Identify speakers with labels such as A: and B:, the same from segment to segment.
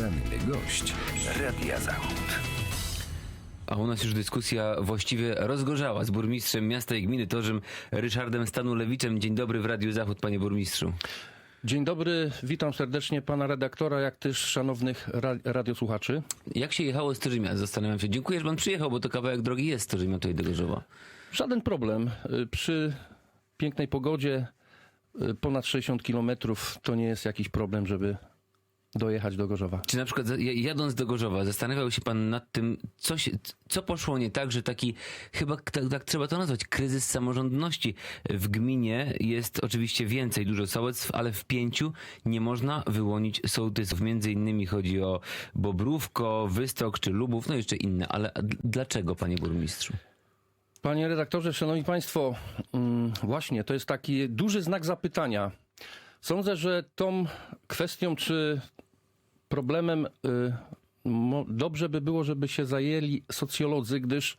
A: Poranny gość Radia Zachód.
B: A u nas już dyskusja właściwie rozgorzała z burmistrzem miasta i gminy Torzym Ryszardem Stanulewiczem. Dzień dobry w Radiu Zachód, panie burmistrzu.
C: Dzień dobry, witam serdecznie pana redaktora, jak też szanownych ra radiosłuchaczy.
B: Jak się jechało z Torzymia? Zastanawiam się. Dziękuję, że pan przyjechał, bo to kawałek drogi jest z Torzymia tutaj do Gorzowa.
C: Żaden problem. Y, Przy pięknej pogodzie y, ponad 60 kilometrów to nie jest jakiś problem, żeby dojechać do Gorzowa.
B: Czy na przykład jadąc do Gorzowa zastanawiał się pan nad tym, co, się, co poszło nie tak, że taki, chyba tak, tak trzeba to nazwać, kryzys samorządności w gminie jest oczywiście więcej, dużo sołectw, ale w pięciu nie można wyłonić sołtysów. Między innymi chodzi o Bobrówko, Wystok czy Lubów, no i jeszcze inne. Ale dlaczego, panie burmistrzu?
C: Panie redaktorze, szanowni państwo, mm, właśnie to jest taki duży znak zapytania. Sądzę, że tą kwestią czy problemem y, dobrze by było, żeby się zajęli socjolodzy, gdyż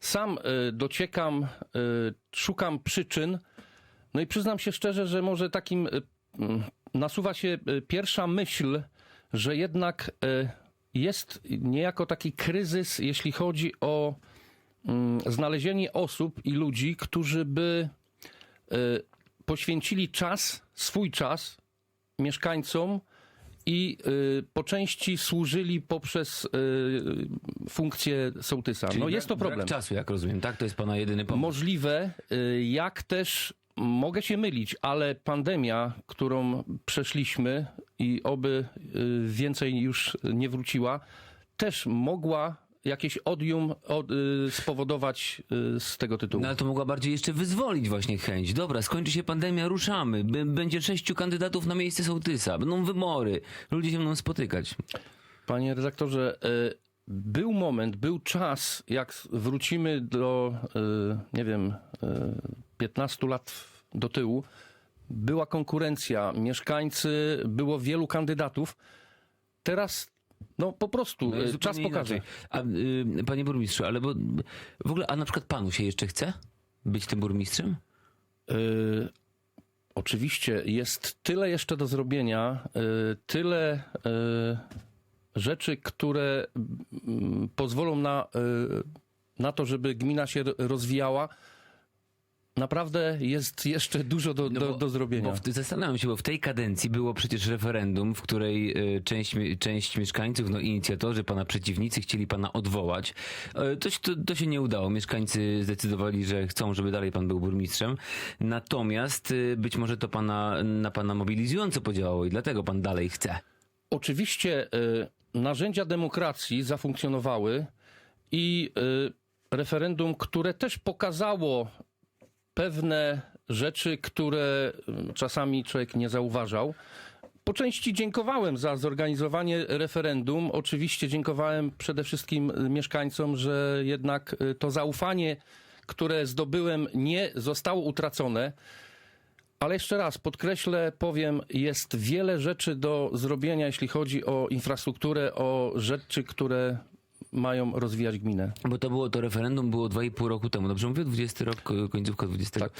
C: sam y, dociekam, y, szukam przyczyn. No i przyznam się szczerze, że może takim mm, nasuwa się pierwsza myśl, że jednak jest niejako taki kryzys, jeśli chodzi o mm, znalezienie osób i ludzi, którzy by poświęcili czas, swój czas mieszkańcom i y, po części służyli poprzez y, funkcję sołtysa. No
B: Czyli
C: jest to problem.
B: Brak czasu, jak rozumiem, tak? To jest pana jedyny pomysł.
C: Możliwe, y, jak też mogę się mylić, ale pandemia, którą przeszliśmy i oby y, więcej już nie wróciła, też mogła jakieś odium od, y, spowodować y, z tego tytułu.
B: No ale to mogła bardziej jeszcze wyzwolić właśnie chęć. Dobra, skończy się pandemia, ruszamy. B- będzie sześciu kandydatów na miejsce sołtysa. Będą wybory. Ludzie się będą spotykać.
C: Panie redaktorze, y, był moment, był czas, jak wrócimy do, y, nie wiem, y, 15 lat do tyłu, była konkurencja, mieszkańcy, było wielu kandydatów. Teraz, no po prostu,
B: No,
C: y, czas pokaże.
B: A, y, panie burmistrzu, ale bo w ogóle, a na przykład panu się jeszcze chce być tym burmistrzem?
C: Y, Oczywiście jest tyle jeszcze do zrobienia, y, tyle y, rzeczy, które mm, pozwolą na, y, na to, żeby gmina się ro- rozwijała. Naprawdę jest jeszcze dużo do,
B: No
C: do,
B: bo-
C: do zrobienia.
B: Bo w, zastanawiam się, bo w tej kadencji było przecież referendum, w której y, część, część mieszkańców, no inicjatorzy, pana przeciwnicy chcieli pana odwołać. To, się- to, to się nie udało. Mieszkańcy zdecydowali, że chcą, żeby dalej pan był burmistrzem. Natomiast y, być może to pana, na pana mobilizująco podziałało i dlatego pan dalej chce.
C: Oczywiście y, narzędzia demokracji zafunkcjonowały i y, referendum, które też pokazało pewne rzeczy, które y, czasami człowiek nie zauważał. Po części dziękowałem za zorganizowanie referendum. Oczywiście dziękowałem przede wszystkim mieszkańcom, że jednak y, to zaufanie, które zdobyłem, nie zostało utracone. Ale jeszcze raz podkreślę, powiem, jest wiele rzeczy do zrobienia, jeśli chodzi o infrastrukturę, o rzeczy, które mają rozwijać gminę.
B: Bo to było to referendum było 2,5 roku temu. Dobrze mówię? 20 rok, y, końcówka 20.
C: Tak.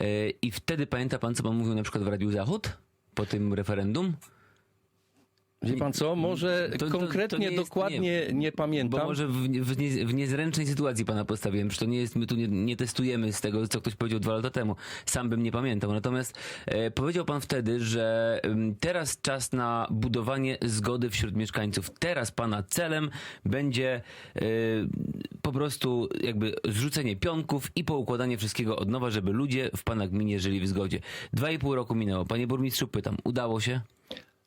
B: E, I wtedy pamięta pan, co pan mówił na przykład w Radiu Zachód? Po tym referendum?
C: Wie pan co, może
B: To- to- to
C: konkretnie,
B: nie jest-
C: dokładnie nie, pamiętam.
B: Bo może w, w, nie, w niezręcznej sytuacji pana postawiłem, że to nie jest, my tu nie, nie testujemy z tego, co ktoś powiedział dwa lata temu. Sam bym nie pamiętał. Natomiast e, powiedział pan wtedy, że em, teraz czas na budowanie zgody wśród mieszkańców. Teraz pana celem będzie e, po prostu jakby zrzucenie pionków i poukładanie wszystkiego od nowa, żeby ludzie w pana gminie żyli w zgodzie. Dwa i pół roku minęło. Panie burmistrzu, pytam, udało się?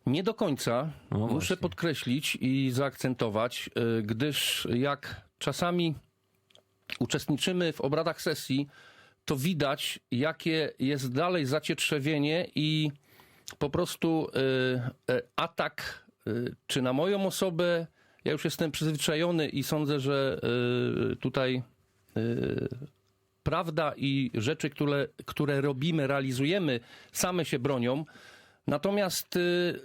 C: Nie do końca.
B: No
C: Muszę
B: właśnie.
C: podkreślić i zaakcentować, y, gdyż jak czasami uczestniczymy w obradach sesji, to widać, jakie jest dalej zacietrzewienie i po prostu y, y, atak y, czy na moją osobę. Ja już jestem przyzwyczajony i sądzę, że tutaj prawda i rzeczy, które, które robimy, realizujemy, same się bronią. Natomiast y,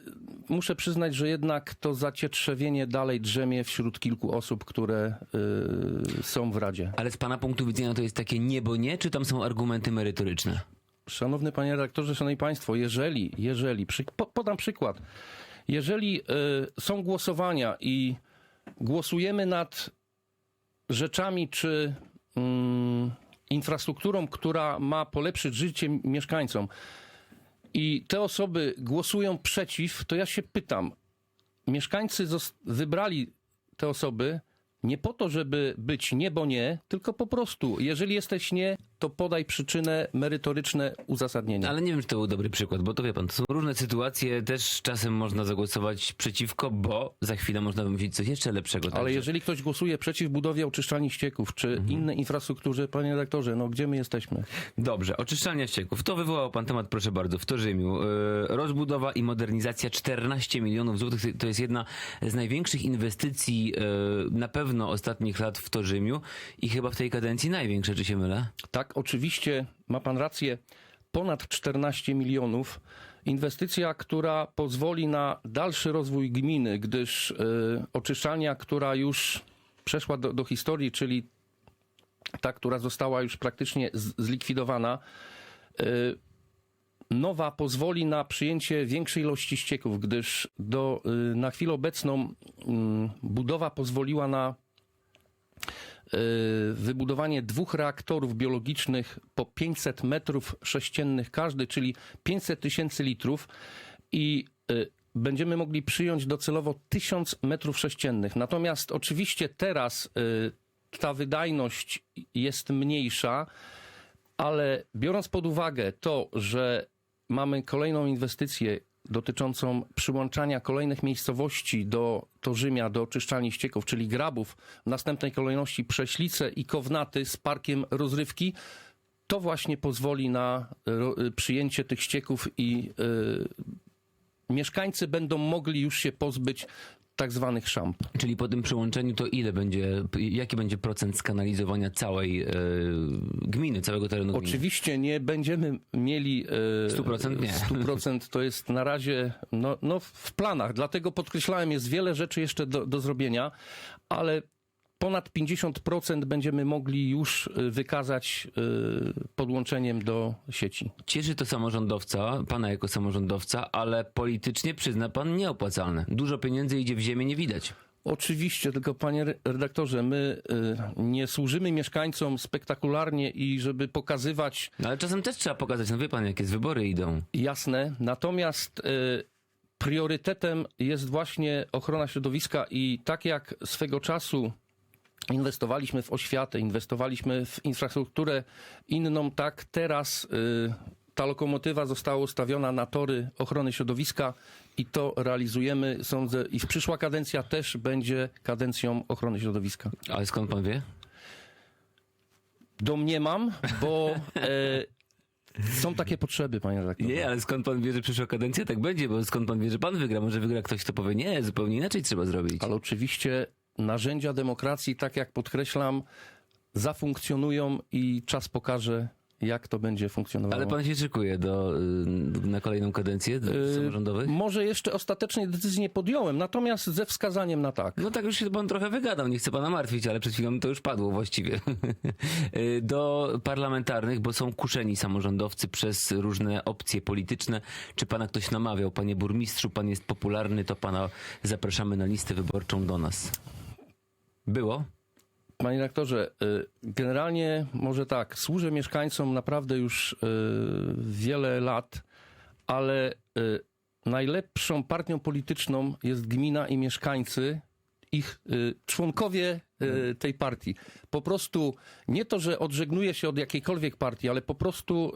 C: muszę przyznać, że jednak to zacietrzewienie dalej drzemie wśród kilku osób, które y, są w Radzie.
B: Ale z pana punktu widzenia to jest takie niebo nie, czy tam są argumenty merytoryczne?
C: Szanowny panie redaktorze, szanowni państwo, jeżeli, jeżeli, przy, po, podam przykład. Jeżeli y, są głosowania i głosujemy nad rzeczami czy mm, infrastrukturą, która ma polepszyć życie mieszkańcom i te osoby głosują przeciw, to ja się pytam, mieszkańcy wybrali te osoby nie po to, żeby być nie, bo nie, tylko po prostu, jeżeli jesteś nie, to podaj przyczynę, merytoryczne uzasadnienie.
B: Ale nie wiem, czy to był dobry przykład, bo to wie pan, to są różne sytuacje, też czasem można zagłosować przeciwko, bo za chwilę można wymyślić coś jeszcze lepszego.
C: Ale
B: także.
C: jeżeli ktoś głosuje przeciw budowie oczyszczalni ścieków, czy innej infrastrukturze, panie redaktorze, no gdzie my jesteśmy?
B: Dobrze, oczyszczalnia ścieków. To wywołał pan temat, proszę bardzo, w Torzymiu. Yy, rozbudowa i modernizacja 14 milionów złotych. To jest jedna z największych inwestycji yy, na pewno ostatnich lat w Torzymiu i chyba w tej kadencji największe, czy się mylę?
C: Tak, oczywiście ma pan rację. Ponad 14 milionów. Inwestycja, która pozwoli na dalszy rozwój gminy, gdyż y, oczyszczalnia, która już przeszła do, do historii, czyli ta, która została już praktycznie zlikwidowana, y, nowa pozwoli na przyjęcie większej ilości ścieków, gdyż do, y, na chwilę obecną mm, budowa pozwoliła na wybudowanie dwóch reaktorów biologicznych po 500 metrów sześciennych każdy, czyli 500 tysięcy litrów i y, będziemy mogli przyjąć docelowo 1000 metrów sześciennych. Natomiast oczywiście teraz y, ta wydajność jest mniejsza, ale biorąc pod uwagę to, że mamy kolejną inwestycję dotyczącą przyłączania kolejnych miejscowości do Torzymia, do oczyszczalni ścieków, czyli Grabów, w następnej kolejności Prześlice i Kownaty z parkiem rozrywki, to właśnie pozwoli na y, przyjęcie tych ścieków i y, mieszkańcy będą mogli już się pozbyć tak zwanych szamp.
B: Czyli po tym przyłączeniu to ile będzie, jaki będzie procent skanalizowania całej yy, gminy, całego terenu gminy?
C: Oczywiście nie będziemy mieli e,
B: 100% nie.
C: 100% to jest na razie no, no w planach. Dlatego podkreślałem, jest wiele rzeczy jeszcze do, do zrobienia, ale ponad 50% będziemy mogli już e, wykazać e, podłączeniem do sieci.
B: Cieszy to samorządowca, pana jako samorządowca, ale politycznie przyzna pan nieopłacalne. Dużo pieniędzy idzie w ziemię, nie widać.
C: Oczywiście, tylko panie re- redaktorze, my e, nie służymy mieszkańcom spektakularnie i żeby pokazywać
B: No ale czasem też trzeba pokazać, no wie pan, jakie z wybory idą.
C: Jasne, natomiast y, priorytetem jest właśnie ochrona środowiska i tak jak swego czasu inwestowaliśmy w oświatę, inwestowaliśmy w infrastrukturę inną, tak teraz y, ta lokomotywa została ustawiona na tory ochrony środowiska i to realizujemy. Sądzę, i przyszła kadencja też będzie kadencją ochrony środowiska.
B: Ale skąd pan wie?
C: Domniemam, bo e, są takie potrzeby, panie redaktorze.
B: Nie, ale skąd pan wie, że przyszła kadencja tak będzie? Bo skąd pan wie, że pan wygra? Może wygra ktoś, kto powie, nie, zupełnie inaczej trzeba zrobić.
C: Ale oczywiście narzędzia demokracji, tak jak podkreślam, zafunkcjonują i czas pokaże, jak to będzie funkcjonowało.
B: Ale pan się szykuje do, y, na kolejną kadencję do
C: Y,
B: samorządowych?
C: Może jeszcze ostatecznej decyzji nie podjąłem, natomiast ze wskazaniem na tak.
B: No tak już się pan trochę wygadał, nie chcę pana martwić, ale przed chwilą to już padło właściwie. Y, Do parlamentarnych, bo są kuszeni samorządowcy przez różne opcje polityczne. Czy pana ktoś namawiał? Panie burmistrzu, pan jest popularny, to pana zapraszamy na listę wyborczą do nas. Było?
C: Panie redaktorze, y, generalnie może tak, służę mieszkańcom naprawdę już y, wiele lat, ale y, najlepszą partią polityczną jest gmina i mieszkańcy, ich członkowie tej partii. Po prostu nie to, że odżegnuję się od jakiejkolwiek partii, ale po prostu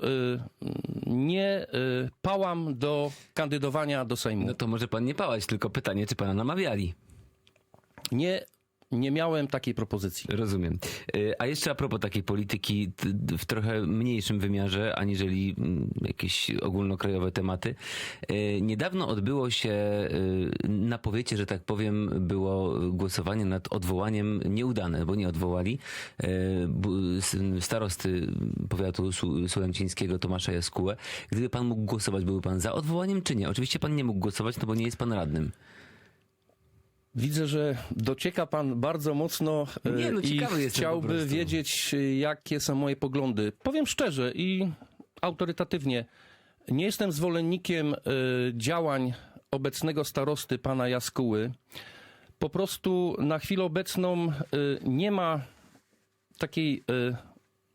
C: nie pałam do kandydowania do Sejmu.
B: No to może pan nie pałać, tylko pytanie, czy pana namawiali.
C: Nie, nie miałem takiej propozycji.
B: Rozumiem. Y, A jeszcze a propos takiej polityki w trochę mniejszym wymiarze, aniżeli mm, jakieś ogólnokrajowe tematy. Y, Niedawno odbyło się y, na powiecie, że tak powiem, było głosowanie nad odwołaniem nieudane, bo nie odwołali starosty powiatu su- sulęcińskiego Tomasza Jaskułę. Gdyby pan mógł głosować, byłby pan za odwołaniem czy nie? Oczywiście pan nie mógł głosować, no bo nie jest pan radnym.
C: Widzę, że docieka pan bardzo mocno e,
B: Nie, no,
C: i
B: ciekawy jestem po
C: chciałby
B: prostu.
C: wiedzieć, e, jakie są moje poglądy. Powiem szczerze i autorytatywnie, nie jestem zwolennikiem e, działań obecnego starosty, pana Jaskuły. Po prostu na chwilę obecną y, nie ma takiej y,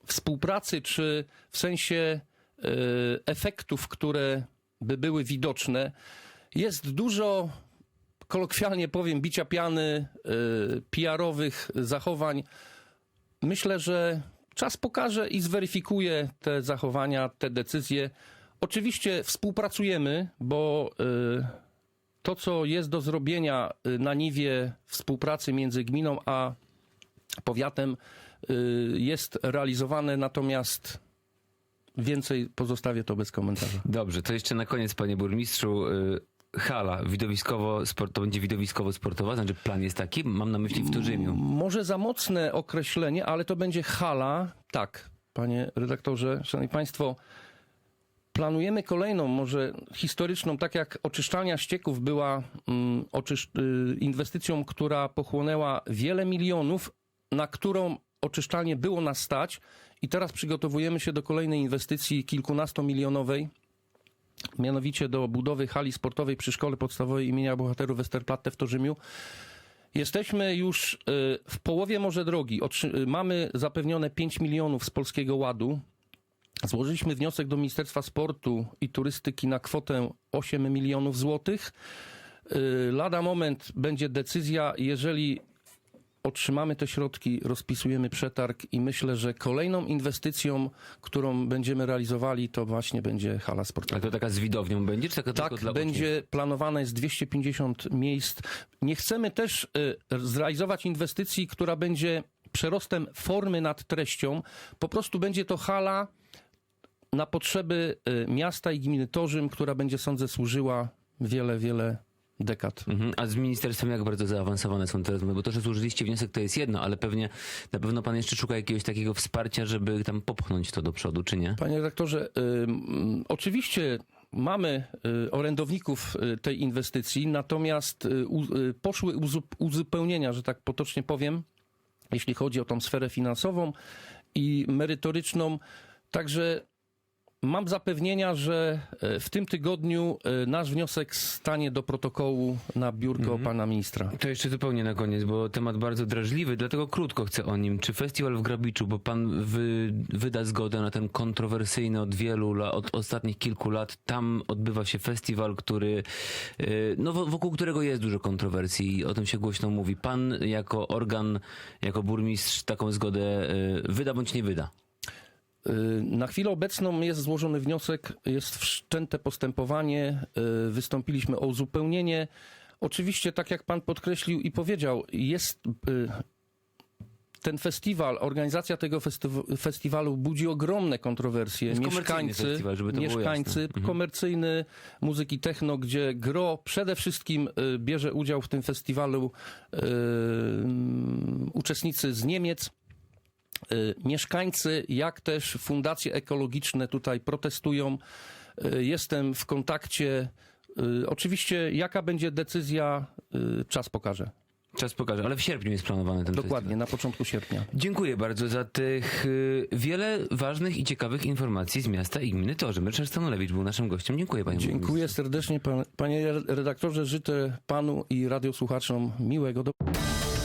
C: współpracy, czy w sensie y, efektów, które by były widoczne. Jest dużo, kolokwialnie powiem, bicia piany, y, PR-owych zachowań. Myślę, że czas pokaże i zweryfikuje te zachowania, te decyzje. Oczywiście współpracujemy, bo y, to, co jest do zrobienia y, na niwie współpracy między gminą a powiatem, jest realizowane, natomiast więcej pozostawię to bez komentarza.
B: Dobrze, to jeszcze na koniec, panie burmistrzu. Hala widowiskowo, sport, to będzie widowiskowo-sportowa, znaczy plan jest taki, mam na myśli w Turzymiu.
C: Może za mocne określenie, ale to będzie hala. Tak, panie redaktorze, szanowni państwo. Planujemy kolejną, może historyczną, tak jak oczyszczalnia ścieków była mm, oczysz- y, inwestycją, która pochłonęła wiele milionów, na którą oczyszczalnię było nas stać i teraz przygotowujemy się do kolejnej inwestycji kilkunastomilionowej, mianowicie do budowy hali sportowej przy Szkole Podstawowej imienia Bohaterów Westerplatte w Torzymiu. Jesteśmy już y, w połowie może drogi. Y, Mamy zapewnione 5 milionów z Polskiego Ładu. Złożyliśmy wniosek do Ministerstwa Sportu i Turystyki na kwotę 8 milionów złotych. Y, Lada moment będzie decyzja, jeżeli otrzymamy te środki, rozpisujemy przetarg i myślę, że kolejną inwestycją, którą będziemy realizowali, to właśnie będzie hala sportowa.
B: A to taka z widownią będzie, czy taka
C: Tak,
B: dla
C: będzie planowane jest 250 miejsc. Nie chcemy też y, zrealizować inwestycji, która będzie przerostem formy nad treścią. Po prostu będzie to hala na potrzeby y, miasta i gminy Torzym, która będzie, sądzę, służyła wiele, wiele dekad.
B: Mhm. A z ministerstwem jak bardzo zaawansowane są te rozmowy? Bo to, że złożyliście wniosek, to jest jedno, ale pewnie na pewno pan jeszcze szuka jakiegoś takiego wsparcia, żeby tam popchnąć to do przodu, czy nie?
C: Panie redaktorze, ym, oczywiście mamy y, orędowników y, tej inwestycji, natomiast y, y, poszły uzu- uzupełnienia, że tak potocznie powiem, jeśli chodzi o tą sferę finansową i merytoryczną. Także mam zapewnienia, że y, w tym tygodniu y, nasz wniosek stanie do protokołu na biurko pana ministra.
B: To jeszcze zupełnie na koniec, bo temat bardzo drażliwy, dlatego krótko chcę o nim. Czy festiwal w Grabiczu, bo pan wy, wyda zgodę na ten kontrowersyjny od wielu lat, od ostatnich kilku lat, tam odbywa się festiwal, który, y, no wo- wokół którego jest dużo kontrowersji i o tym się głośno mówi. Pan jako organ, jako burmistrz taką zgodę wyda bądź nie wyda?
C: Y, Na chwilę obecną jest złożony wniosek, jest wszczęte postępowanie, y, wystąpiliśmy o uzupełnienie. Oczywiście, tak jak pan podkreślił i powiedział, jest y, ten festiwal, organizacja tego festyw- festiwalu budzi ogromne kontrowersje.
B: jest komercyjny festiwal,
C: mieszkańcy.
B: Mhm.
C: komercyjny muzyki techno, gdzie gro przede wszystkim y, bierze udział w tym festiwalu y, uczestnicy z Niemiec. Y, Mieszkańcy, jak też fundacje ekologiczne tutaj protestują. Y, Jestem w kontakcie. Y, Oczywiście, jaka będzie decyzja, czas pokaże.
B: Czas pokaże, ale w sierpniu jest planowany ten
C: Dokładnie,
B: festiwal.
C: na początku sierpnia.
B: Dziękuję bardzo za tych y, wiele ważnych i ciekawych informacji z miasta i gminy Torzym. Ryszard Stanulewicz był naszym gościem. Dziękuję panie
C: Dziękuję serdecznie, pan, panie redaktorze. Życzę panu i radiosłuchaczom miłego do.